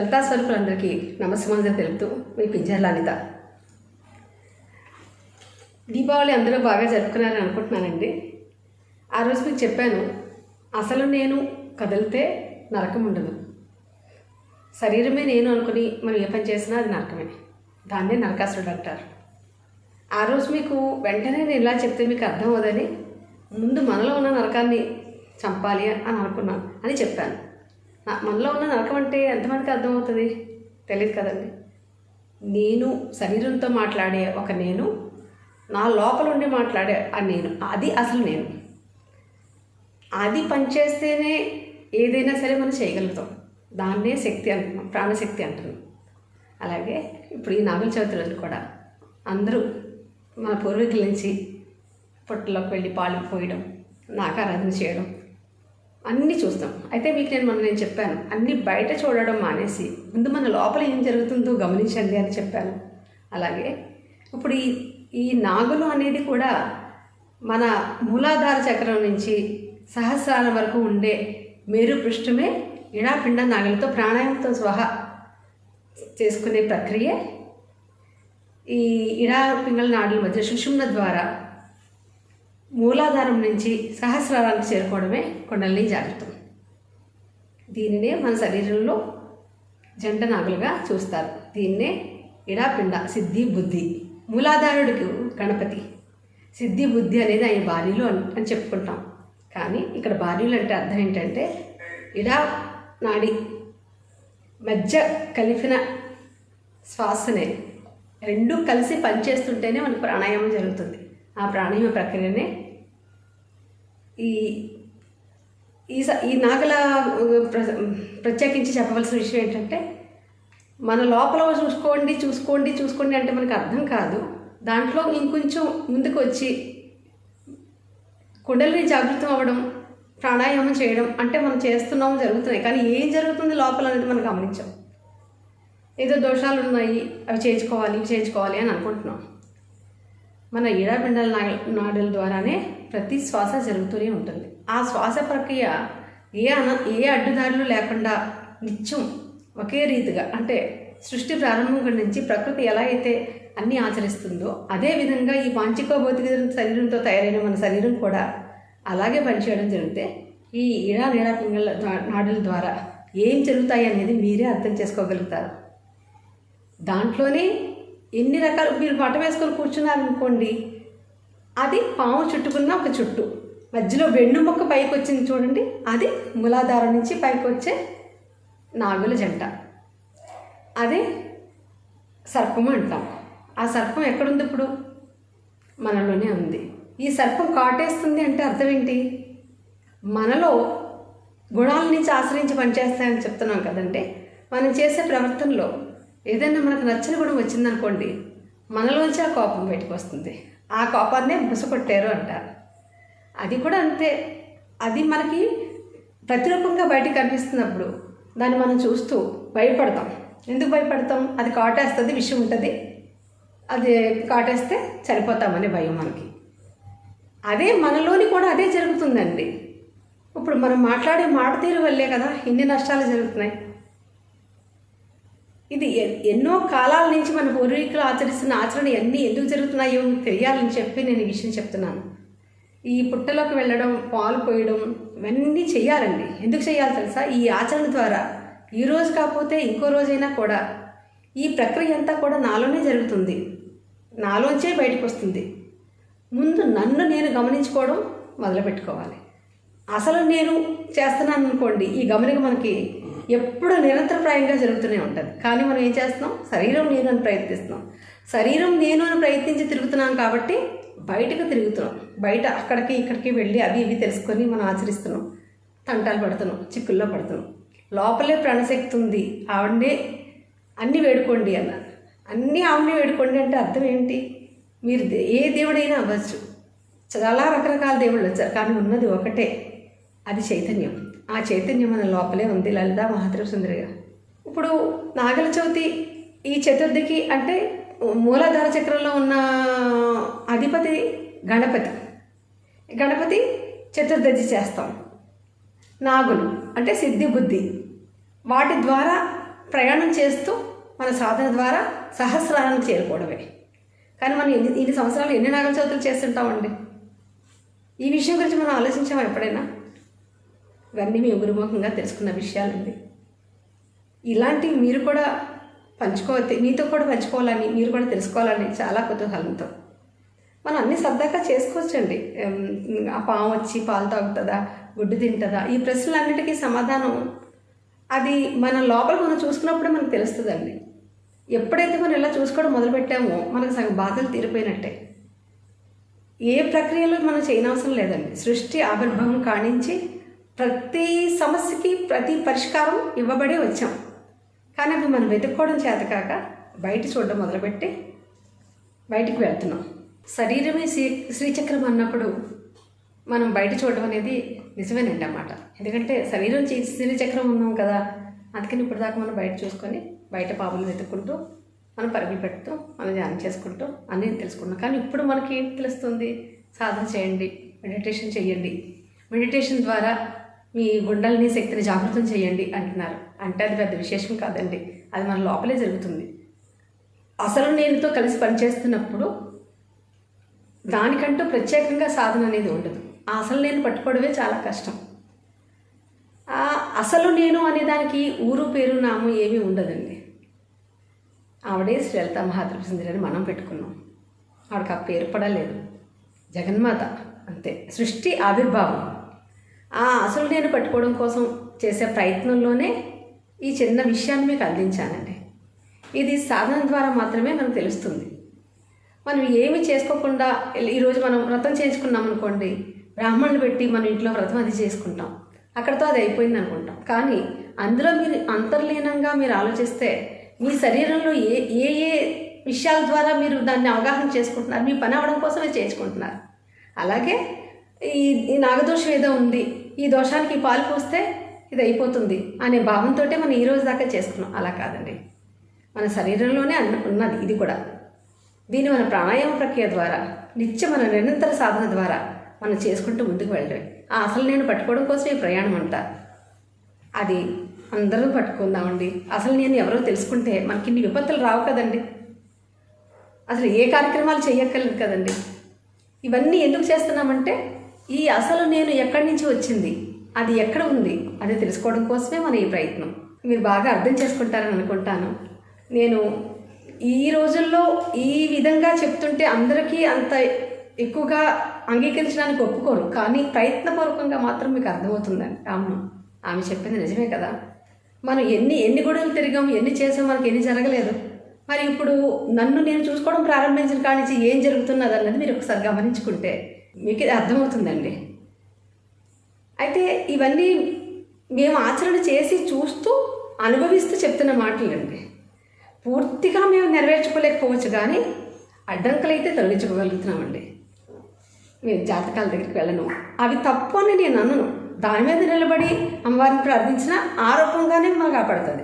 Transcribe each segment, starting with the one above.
లలితా స్వరూపులందరికీ నమస్కారం తెలుపుతూ మీ పింజర్ల అనిత దీపావళి అందరూ బాగా జరుపుకున్నారని అనుకుంటున్నానండి. ఆ రోజు మీకు చెప్పాను అసలు నేను కదిలితే నరకం ఉండదు. శరీరమే నేను అనుకుని మనం ఏ పని చేసినా అది నరకమే. దాన్నే నరకాసురుడు అంటారు. ఆ రోజు మీకు వెంటనే నేను ఇలా చెప్తే మీకు అర్థం అవ్వదని ముందు మనలో ఉన్న నరకాన్ని చంపాలి అని అనుకున్నాను అని చెప్పాను. మనలో ఉన్న నరకం అంటే ఎంతమందికి అర్థమవుతుంది? తెలియదు కదండి. నేను శరీరంతో మాట్లాడే ఒక నేను నా లోపల ఉండి మాట్లాడే ఆ నేను అది అసలు నేను. అది పనిచేస్తేనే ఏదైనా సరే మనం చేయగలుగుతాం. దాన్నే శక్తి అంటున్నాం ప్రాణశక్తి అంటున్నాం అలాగే ఇప్పుడు ఈ నాగుల చవితి రోజు కూడా అందరూ మన పూర్వీకుల నుంచి పుట్టలోకి వెళ్ళి పాలు పోయడం నాకారాధన చేయడం అన్నీ చూస్తాం. అయితే మీకు నేను మొన్న నేను చెప్పాను అన్నీ బయట చూడడం మానేసి ముందు మన లోపల ఏం జరుగుతుందో గమనించండి అని చెప్పాను. అలాగే ఇప్పుడు ఈ ఈ నాగులు అనేది కూడా మన మూలాధార చక్రం నుంచి సహస్రాల వరకు ఉండే మేరు పృష్ఠమే ఇడాపిండ నాగులతో ప్రాణాయామంతో స్వహా చేసుకునే ప్రక్రియ. ఈ ఇడా పింగళ నాడుల మధ్య సుషుమ్న ద్వారా మూలాధారం నుంచి సహస్రాలకు చేరుకోవడమే కొండల్ని జాగ్రత్త. దీనినే మన శరీరంలో జంట నాగులుగా చూస్తారు. దీన్నే ఇడాపిండ సిద్ధి బుద్ధి. మూలాధారుడికి గణపతి. సిద్ధి బుద్ధి అనేది ఆయన భార్యలు అని అని చెప్పుకుంటాం. కానీ ఇక్కడ భార్యలు అంటే అర్థం ఏంటంటే ఇడా నాడి మధ్య కలిపిన శ్వాసనే. రెండు కలిసి పనిచేస్తుంటేనే మనకు ప్రాణాయామం జరుగుతుంది. ఆ ప్రాణాయామ ప్రక్రియనే ఈ ఈ స- ఈ నాగల ప్ర- ప్రత్యేకించి చెప్పవలసిన విషయం ఏంటంటే మన లోపల చూసుకోండి చూసుకోండి చూసుకోండి అంటే మనకు అర్థం కాదు. దాంట్లో ఇంకొంచెం ముందుకు వచ్చి కుండలిని జాగృతం అవ్వడం ప్రాణాయామం చేయడం అంటే మనం చేస్తున్నాము జరుగుతున్నాయి. కానీ ఏం జరుగుతుంది లోపల అనేది మనం గమనించాం. ఏదో దోషాలు ఉన్నాయి అవి చేయించుకోవాలి ఇవి చేయించుకోవాలి అని అనుకుంటున్నాం. మన ఈడాపిండల నా నాడుల ద్వారానే ప్రతి శ్వాస జరుగుతూనే ఉంటుంది. ఆ శ్వాస ప్రక్రియ ఏ అన ఏ అడ్డుదారులు లేకుండా నిత్యం ఒకే రీతిగా అంటే సృష్టి ప్రారంభం నుంచి ప్రకృతి ఎలా అయితే అన్నీ ఆచరిస్తుందో అదే విధంగా ఈ పాంచికో భౌతిక శరీరంతో తయారైన మన శరీరం కూడా అలాగే పనిచేయడం జరిగితే ఈ ఇడా నీడా పింగళ నాడుల ద్వారా ఏం జరుగుతాయి అనేది మీరే అర్థం చేసుకోగలుగుతారు. దాంట్లోనే ఎన్ని రకాలు మీరు బట్ట వేసుకొని కూర్చున్నారనుకోండి అది పాము చుట్టుకున్న ఒక చుట్టు. మధ్యలో వెన్ను మొక్క పైకి వచ్చింది చూడండి అది మూలాధారం నుంచి పైకి వచ్చే నాగుల జంట. అదే సర్పం అంటాం. ఆ సర్పం ఎక్కడుంది ఇప్పుడు? మనలోనే ఉంది. ఈ సర్పం కాటేస్తుంది అంటే అర్థం ఏంటి మనలో గుణాల నుంచి ఆశ్రయించి పనిచేస్తాయని చెప్తున్నాం కదండి మనం చేసే ప్రవర్తనలో ఏదైనా మనకు నచ్చని గుణం వచ్చిందనుకోండి మనలోంచి ఆ కోపం బయటకు వస్తుంది. ఆ కోపాన్నే ముసుకొట్టారు అంటారు అది కూడా అంతే. అది మనకి ప్రతిరూపంగా బయటకు కనిపిస్తున్నప్పుడు దాన్ని మనం చూస్తూ భయపడతాం. ఎందుకు భయపడతాం? అది కాటేస్తుంది విషయం ఉంటుంది. అది కాటేస్తే చనిపోతామనే భయం మనకి. అదే మనలోని కూడా అదే జరుగుతుందండి. ఇప్పుడు మనం మాట్లాడే మాట తీరు వల్లే కదా ఇన్ని నష్టాలు జరుగుతున్నాయి. ఇది ఎ- ఎన్నో కాలాల నుంచి మన పూర్వీకులు ఆచరిస్తున్న ఆచరణ ఎన్ని ఎందుకు జరుగుతున్నాయో తెలియాలని చెప్పి నేను ఈ విషయం చెప్తున్నాను. ఈ పుట్టలోకి వెళ్ళడం పాలు పోయడం ఇవన్నీ చేయాలండి ఎందుకు చేయాలి తెలుసా? ఈ ఆచరణ ద్వారా. ఈ రోజు కాకపోతే ఇంకో రోజైనా కూడా. ఈ ప్రక్రియ అంతా కూడా నాలోనే జరుగుతుంది. నాలోంచే బయటకు వస్తుంది. ముందు నన్ను నేను గమనించుకోవడం మొదలుపెట్టుకోవాలి. అసలు నేను చేస్తున్నాను అనుకోండి ఈ గమనిక మనకి ఎప్పుడు నిరంతరప్రాయంగా జరుగుతూనే ఉంటుంది. కానీ మనం ఏం చేస్తున్నాం? శరీరం నేను అని ప్రయత్నిస్తున్నాం. శరీరం నేను అని ప్రయత్నించి తిరుగుతున్నాం కాబట్టి బయటకు తిరుగుతున్నాం. బయట అక్కడికి ఇక్కడికి వెళ్ళి అవి ఇవి తెలుసుకొని మనం ఆచరిస్తున్నాం. తంటాలు పడుతున్నాం. చిక్కుల్లో పడుతున్నాం. లోపలే ప్రాణశక్తి ఉంది. ఆవిడనే అన్నీ వేడుకోండి అన్నారు. అన్నీ ఆవిడనే వేడుకోండి అంటే అర్థం ఏంటి? మీరు ఏ దేవుడైనా అవ్వచ్చు. చాలా రకరకాల దేవుళ్ళు వచ్చారు. కానీ ఉన్నది ఒకటే. అది చైతన్యం. ఆ చైతన్యం మన లోపలే ఉంది. లలిత మహాత్రి సుందరిగా ఇప్పుడు నాగల చవితి ఈ చతుర్థికి అంటే మూలాధార చక్రంలో ఉన్న అధిపతి గణపతి. గణపతి చతుర్దశి చేస్తాం. నాగులు అంటే సిద్ధి బుద్ధి. వాటి ద్వారా ప్రయాణం చేస్తూ మన సాధన ద్వారా సహస్రాలను చేరుకోవడమే. కానీ మనం ఎన్ని ఇన్ని సంవత్సరాలు ఎన్ని నాగల చవితులు చేస్తుంటామండి? ఈ విషయం గురించి మనం ఆలోచించామా ఎప్పుడైనా? ఇవన్నీ మీ గురుముఖంగా తెలుసుకున్న విషయాలండి. ఇలాంటివి మీరు కూడా పంచుకో మీతో కూడా పంచుకోవాలని మీరు కూడా తెలుసుకోవాలని చాలా కుతూహలంతో. మనం అన్ని సరదాగా చేసుకోవచ్చండి. ఆ పాము వచ్చి పాలు తాగుతుందా గుడ్డు తింటుందా ఈ ప్రశ్నలన్నిటికీ సమాధానం అది మన లోపల మనం చూసుకున్నప్పుడే మనకు తెలుస్తుందండి. ఎప్పుడైతే మనం ఇలా చూసుకోవడం మొదలుపెట్టామో మనకు సగం బాధలు తీరిపోయినట్టే. ఏ ప్రక్రియలో మనం చేయనవసరం లేదండి. సృష్టి ఆవిర్భావం కాణించి ప్రతి సమస్యకి ప్రతి పరిష్కారం ఇవ్వబడే వచ్చాం. కానీ అవి మనం వెతుక్కోవడం చేత కాక బయట చూడడం మొదలుపెట్టి బయటికి వెళ్తున్నాం. శరీరమే శ్రీ శ్రీచక్రం అన్నప్పుడు మనం బయట చూడడం అనేది నిజమేనండి అన్నమాట. ఎందుకంటే శరీరం శ్రీచక్రం ఉన్నాం కదా అందుకని ఇప్పుడు దాకా మనం బయట చూసుకొని బయట పాపలు వెతుక్కుంటూ మనం పరుగులు పెడుతూ మనం ధ్యానం చేసుకుంటూ అన్నీ తెలుసుకుంటాం కానీ ఇప్పుడు మనకి ఏం తెలుస్తుంది? సాధన చేయండి మెడిటేషన్ చేయండి మెడిటేషన్ ద్వారా మీ గుండెల్ని శక్తిని జాగృతం చేయండి అంటున్నారు. అంటే అది పెద్ద విశేషం కాదండి. అది మన లోపలే జరుగుతుంది. అసలు నేనుతో కలిసి పనిచేస్తున్నప్పుడు దానికంటూ ప్రత్యేకంగా సాధన అనేది ఉండదు. ఆ అసలు నేను పట్టుకోవడమే చాలా కష్టం. అసలు నేను అనే దానికి ఊరు పేరు నామం ఏమీ ఉండదండి. ఆవిడే శ్రీలత మహాత్రిపుసుందరి అని మనం పెట్టుకున్నాం. ఆవిడకి ఆ పేరు పడలేదు జగన్మాత అంతే. సృష్టి ఆవిర్భావం. ఆ అసలు నేను పట్టుకోవడం కోసం చేసే ప్రయత్నంలోనే ఈ చిన్న విషయాన్ని మీకు అందించానండి. ఇది సాధన ద్వారా మాత్రమే మనకు తెలుస్తుంది. మనం ఏమి చేసుకోకుండా ఈరోజు మనం వ్రతం చేసుకున్నాం అనుకోండి బ్రాహ్మణులు పెట్టి మనం ఇంట్లో వ్రతం అది చేసుకుంటాం. అక్కడితో అది అయిపోయింది అనుకుంటాం. కానీ అందులో మీరు అంతర్లీనంగా మీరు ఆలోచిస్తే మీ శరీరంలో ఏ ఏ ఏ విషయాల ద్వారా మీరు దాన్ని అవగాహన చేసుకుంటున్నారు మీ పని అవడం కోసమే చేసుకుంటున్నారు అలాగే ఈ ఈ నాగదోషం ఏదో ఉంది ఈ దోషానికి పాలు పోస్తే ఇది అయిపోతుంది అనే భావంతో మనం ఈ రోజు దాకా చేసుకున్నాం. అలా కాదండి. మన శరీరంలోనే అన్న ఉన్నది ఇది కూడా. దీన్ని మన ప్రాణాయామ ప్రక్రియ ద్వారా నిత్యం మన నిరంతర సాధన ద్వారా మనం చేసుకుంటూ ముందుకు వెళ్ళడం. ఆ అసలు నేను పట్టుకోవడం కోసం ఈ ప్రయాణం అంట అది అందరూ పట్టుకుందామండి. అసలు నేను ఎవరో తెలుసుకుంటే మనకి ఇన్ని విపత్తులు రావు కదండి. అసలు ఏ కార్యక్రమాలు చేయక్కర్లేదు కదండి. ఇవన్నీ ఎందుకు చేస్తున్నామంటే ఈ అసలు నేను ఎక్కడి నుంచి వచ్చింది? అది ఎక్కడ ఉంది? అది తెలుసుకోవడం కోసమే మన ఈ ప్రయత్నం. మీరు బాగా అర్థం చేసుకుంటారని అనుకుంటాను. నేను ఈ రోజుల్లో ఈ విధంగా చెప్తుంటే అందరికీ అంత ఎక్కువగా అంగీకరించడానికి ఒప్పుకోరు. కానీ ప్రయత్నపూర్వకంగా మాత్రం మీకు అర్థమవుతుందండి అవును. ఆమె చెప్పింది నిజమే కదా. మనం ఎన్ని ఎన్ని గొడవలు తిరిగాం ఎన్ని చేసాం మనకి ఎన్ని జరగలేదు. మరి ఇప్పుడు నన్ను నేను చూసుకోవడం ప్రారంభించిన కాడి ఏం జరుగుతున్నది అన్నది మీరు ఒకసారి గమనించుకుంటే మీకు ఇది అర్థమవుతుందండి. అయితే ఇవన్నీ మేము ఆచరణ చేసి చూస్తూ అనుభవిస్తూ చెప్తున్న మాటలండి. పూర్తిగా మేము నెరవేర్చుకోలేకపోవచ్చు కానీ అడ్డంకులైతే తొలగించుకోగలుగుతున్నామండి. మేము జాతకాల దగ్గరికి వెళ్ళను. అవి తప్పు అని నేను అన్నను దాని మీద నిలబడి అమ్మవారిని ప్రార్థించిన ఆ రూపంగానే మాకు కాపాడుతుంది.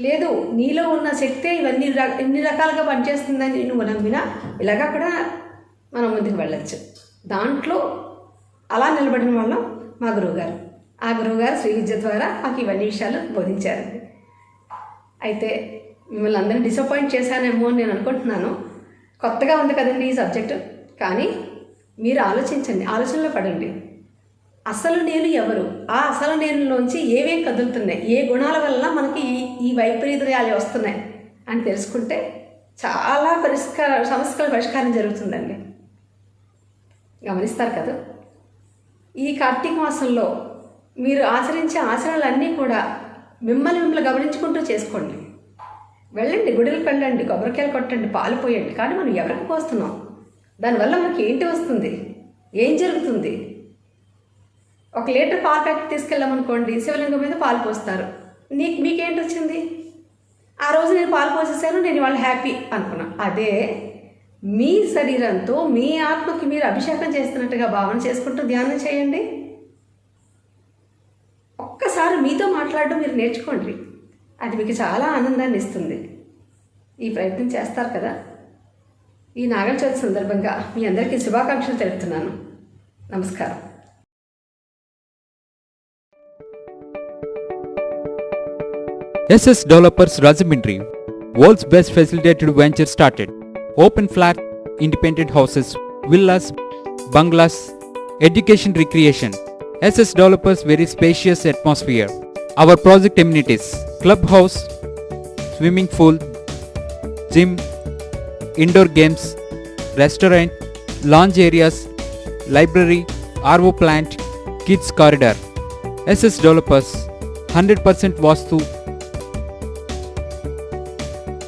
లేదు నీలో ఉన్న శక్తే ఇవన్నీ ర- ఇన్ని రకాలుగా పనిచేస్తుందని నువ్వు నమ్మినా ఇలాగా కూడా మనం ముందుకు వెళ్ళచ్చు. దాంట్లో అలా నిలబడిన వాళ్ళం మా గురువుగారు ఆ గురువుగారు శ్రీ విద్య ద్వారా మాకు ఇవన్నీ విషయాలు బోధించారు. అయితే మిమ్మల్ని అందరినీ డిసప్పాయింట్ చేశానేమో అని నేను అనుకుంటున్నాను. కొత్తగా ఉంది కదండి ఈ సబ్జెక్టు కానీ మీరు ఆలోచించండి ఆలోచనలో పడండి. అసలు నేను ఎవరు? ఆ అసలు నేనులోంచి ఏవేం కదులుతున్నాయి? ఏ గుణాల వల్ల మనకి ఈ ఈ వైపరీత్యాలు వస్తున్నాయి? అని తెలుసుకుంటే చాలా పరిష్కార సమస్యల పరిష్కారం జరుగుతుందండి. గమనిస్తారు కదా. ఈ కార్తీక మాసంలో మీరు ఆచరించే ఆచరణలన్నీ కూడా మిమ్మల్ని మిమ్మల్ని గమనించుకుంటూ చేసుకోండి. వెళ్ళండి గుడిలకు వెళ్ళండి కొబ్బరికాయలు కొట్టండి పాలు పోయండి. కానీ మనం ఎవరికి పోస్తున్నాం? దానివల్ల మనకి ఏంటి వస్తుంది? ఏం జరుగుతుంది? ఒక లీటర్ పాలు ప్యాకెట్ తీసుకెళ్ళామనుకోండి శివలింగం మీద పాలు పోస్తారు. నీకు మీకేంటి వచ్చింది? ఆ రోజు నేను పాలు పోసేసాను నేను వాళ్ళు హ్యాపీ అనుకున్నా. అదే మీ శరీరంతో మీ ఆత్మకి మీరు అభిషేకం చేస్తున్నట్టుగా భావన చేసుకుంటూ ధ్యానం చేయండి. ఒక్కసారి మీతో మాట్లాడడం మీరు నేర్చుకోండి. అది మీకు చాలా ఆనందాన్ని ఇస్తుంది. ఈ ప్రయత్నం చేస్తారు కదా? ఈ నాగల చవితి సందర్భంగా మీ అందరికీ శుభాకాంక్షలు తెలుపుతున్నాను. నమస్కారం. SS developers Rajahmundry world's best facilitated venture started Open flat, independent houses, villas, bungalows, education recreation. SS Developers very spacious atmosphere. Our project amenities, clubhouse, swimming pool, gym, indoor games, restaurant, lounge areas, library, RO plant, kids corridor. SS Developers 100% Vastu